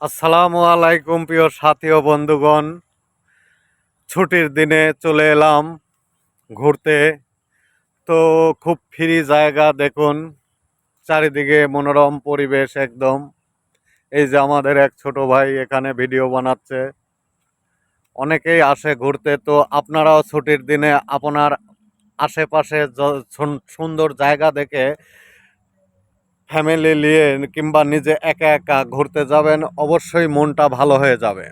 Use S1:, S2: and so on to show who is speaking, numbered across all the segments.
S1: আসসালামু আলাইকুম, প্রিয় সাথী ও বন্ধুগণ। ছুটির দিনে চলে এলাম ঘুরতে। তো খুব ফ্রি জায়গা, দেখুন, চারিদিকে মনোরম পরিবেশ একদম। এই যে আমাদের এক ছোট ভাই এখানে ভিডিও বানাচ্ছে। অনেকেই আসে ঘুরতে, তো আপনারাও ছুটির দিনে আপনার আশেপাশে সুন্দর জায়গা দেখে ফ্যামিলি নিয়ে কিংবা নিজে একা একা ঘুরতে যাবেন, অবশ্যই মনটা ভালো হয়ে যাবে।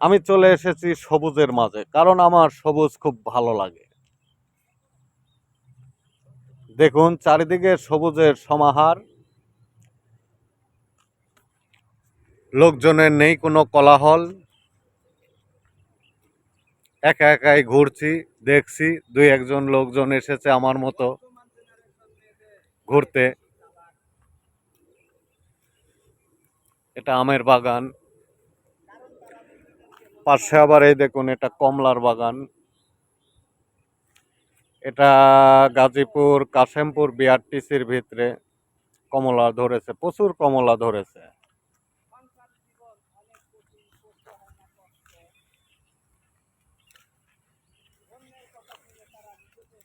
S1: আমি চলে এসেছি সবুজের মাঝে, কারণ আমার সবুজ খুব ভালো লাগে। দেখুন, চারিদিকে সবুজের সমাহার। লোকজনের নেই, কোনো কোলাহল। একা একাই ঘুরছি, দেখছি, দুই একজন লোকজন এসেছে আমার মতো। ঘুরতে। এটা আমের বাগান। পাশে আবার এই দেখুন, এটা কমলার বাগান। এটা গাজীপুর, কাশেমপুর, বিআরটিসির ভিতরে কমলা ধরেছে, প্রচুর কমলা ধরেছে।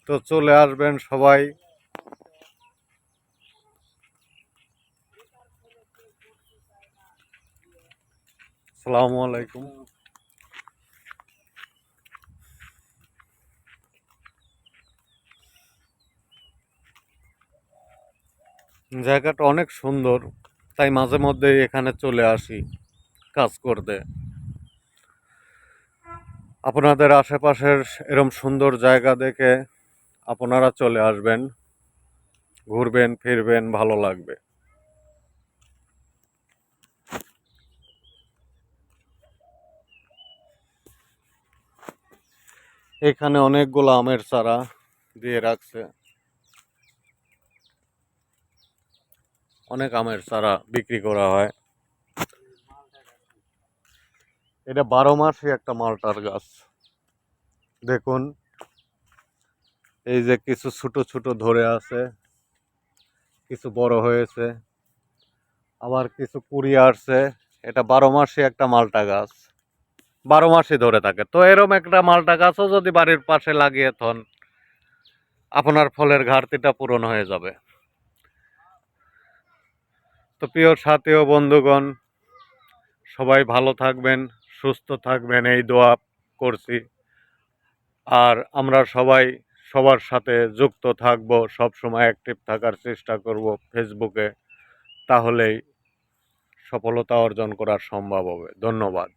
S1: তো চলে আসবেন সবাই। আসসালামু আলাইকুম। জায়গাটা অনেক সুন্দর, তাই মাঝে মধ্যে এখানে চলে আসি কাজ করতে। আপনাদের আশেপাশের এরম সুন্দর জায়গা দেখে আপনারা চলে আসবেন, ঘুরবেন, ফিরবেন, ভালো লাগবে। এখানে অনেকগুলো আমের চারা দিয়ে রাখছে। অনেক আমের চারা বিক্রি করা হয়। এটা বারো মাসই একটা মালটার গাছ। দেখুন, এই যে কিছু ছোট ছোট ধরে আছে, কিছু বড় হয়েছে, আবার কিছু কুড়ি আসছে। এটা বারো মাসই একটা মালটা গাছ। বারো মাসই ধরে থাকে। তো এরম একটা মালটা গাছও যদি বাড়ির পাশে লাগিয়ে থন, আপনার ফলের ঘাটতিটা পূরণ হয়ে যাবে। তো প্রিয় সাথী ও বন্ধুগণ, সবাই ভালো থাকবেন, সুস্থ থাকবেন, এই দোয়া করছি। আর আমরা সবাই সবার সাথে যুক্ত থাকব, সব সময় অ্যাক্টিভ থাকার চেষ্টা করব ফেসবুকে, তাহলেই সফলতা অর্জন করা সম্ভব হবে। ধন্যবাদ।